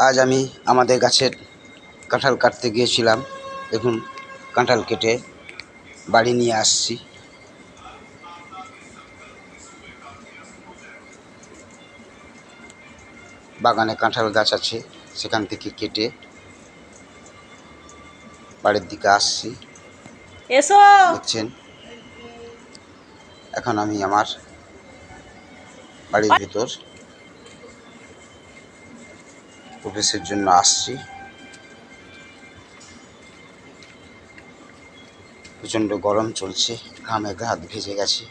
আজ আমি আমাদের গাছের কাঁঠাল কাটতে গিয়েছিলাম। দেখুন কাঁঠাল কেটে বাড়ি নিয়ে আসছি। বাগানে কাঁঠাল গাছ আছে সেখান থেকে কেটে বাড়ির দিকে আসছি। এসো! দেখছেন? এখন আমি আমার বাড়ির ভিতর প্রবেশের জন্য আসছি। প্রচণ্ড গরম চলছে ঘামে ঘাত ভেজে গেছে।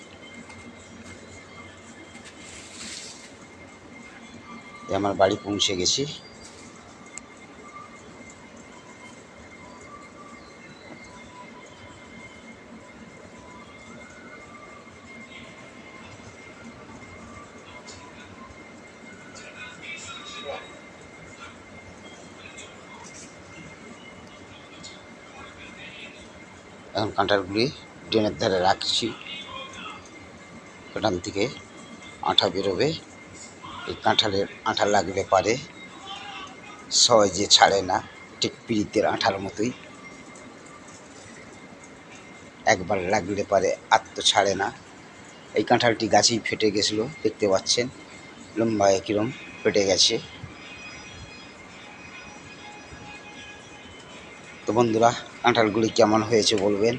আমার বাড়ি পৌঁছে গেছি। এখন কাঁঠালগুলি ড্রেনের ধারে রাখছি। ওখান থেকে আঠা বেরোবে। এই কাঁঠালের আঠা লাগলে পারে। সহজে ছাড়ে না, ঠিক পিড়িতের আঠার মতোই। একবার লাগলে পারে তো ছাড়ে না। এই কাঁঠালটি গাছেই ফেটে গেছিল, দেখতে পাচ্ছেন। লম্বায় কিরম ফেটে গেছে। তো বন্ধুরা কাঁঠালগুলি কেমন হয়েছে বলবেন?